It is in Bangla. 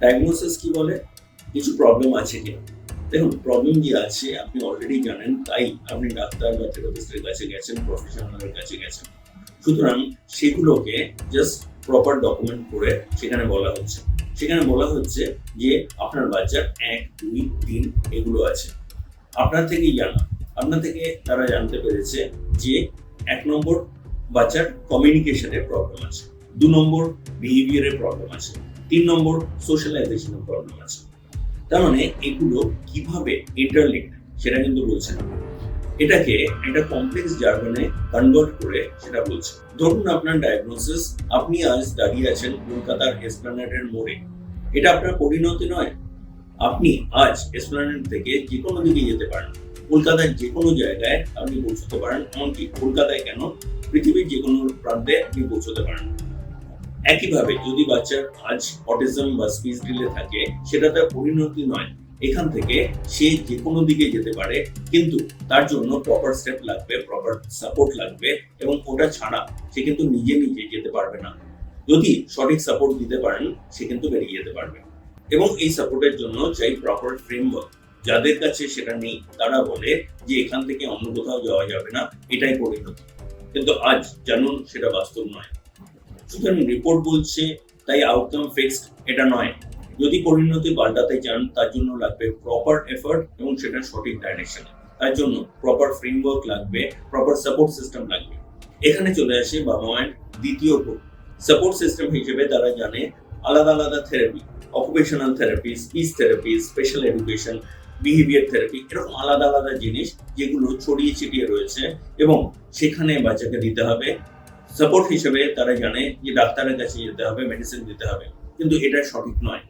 ডায়াগনোসিস কি বলে? কিছু প্রবলেম আছে কিনা? দেখুন প্রবলেম যে আছে, আপনি অলরেডি জানেন, তাই আপনি ডাক্তার বা থেরাপিস্টের কাছে গেছেন প্রফেশনালের কাছে গেছেন। সুতরাং সেগুলোকে জাস্ট প্রপার ডকুমেন্ট করে সেখানে বলা হচ্ছে। সেখানে বলা হচ্ছে যে আপনার বাচ্চার এক, দুই, তিন এগুলো আছে। আপনার থেকেই জানা। আপনার থেকে তারা জানতে পেরেছে যে এক নম্বর বাচ্চার কমিউনিকেশনের প্রবলেম আছে। দু নম্বর বিহেভিয়ারের প্রবলেম আছে। তিন নম্বর সোশ্যালাইজেশনের প্রবলেম আছে। তার মানে এগুলো কীভাবে ইন্টারলিঙ্ক সেটা কিন্তু বলছে না। এটাকে একটা কমপ্লেক্স জার্গনে কনভার্ট করে সেটা বলছে। ধরুন আপনার ডায়াগনোসিস আপনি আজ দাঁড়িয়ে আছেন কলকাতার এসপ্লানেডের মোড়ে। এটা আপনার পরিণতি নয়। আপনি আজ এসপ্লানেড থেকে যে কোনো দিকে যেতে পারেন। কলকাতার যে কোনো জায়গায় আপনি পৌঁছতে পারেন, এমনকি কলকাতায় কেন? পৃথিবীর যে কোনো প্রান্তে আপনি পৌঁছতে পারেন। একইভাবে যদি বাচ্চার আজ অটিজম বা স্পিচ ডিলে থাকে, সেটা তার পরিণতি নয়। এখান থেকে সে যে কোনো দিকে যেতে পারে, কিন্তু তার জন্য প্রপার স্টেপ লাগবে প্রপার সাপোর্ট লাগবে এবং ওটা ছাড়া সে কিন্তু নিজে নিজে যেতে পারবে না। যদি সঠিক সাপোর্ট দিতে পারেন, সে কিন্তু বেরিয়ে যেতে পারবে। এবং এই সাপোর্টের জন্য চাই প্রপার ফ্রেমওয়ার্ক যাদের কাছে সেটা নেই, তারা বলে যে এখান থেকে অন্য কোথাও যাওয়া যাবে না, এটাই পরিণতি। কিন্তু আজ জানুন, সেটা বাস্তব নয়। সুতরাং রিপোর্ট বলছে, তাই আউটকাম ফিক্সড এটা নয়। যদি পরিণতি পাল্টাতে চান, তার জন্য লাগবে প্রপার এফর্ট এবং সেটা সঠিক ডাইরেকশনে তার জন্য প্রপার ফ্রেমওয়ার্ক লাগবে প্রপার সাপোর্ট সিস্টেম লাগবে। এখানে চলে আসে বাবা দ্বিতীয় গুণ সাপোর্ট সিস্টেম হিসেবে তারা জানে আলাদা আলাদা therapy occupational therapy speech therapy special education behaviour therapy এরকম আলাদা আলাদা জিনিস যেগুলো ছড়িয়ে ছিটিয়ে রয়েছে এবং সেখানে বাচ্চাকে দিতে হবে। সাপোর্ট হিসেবে তারা জানে যে ডাক্তারের কাছে যেতে হবে মেডিসিন দিতে হবে। কিন্তু এটা সঠিক নয়।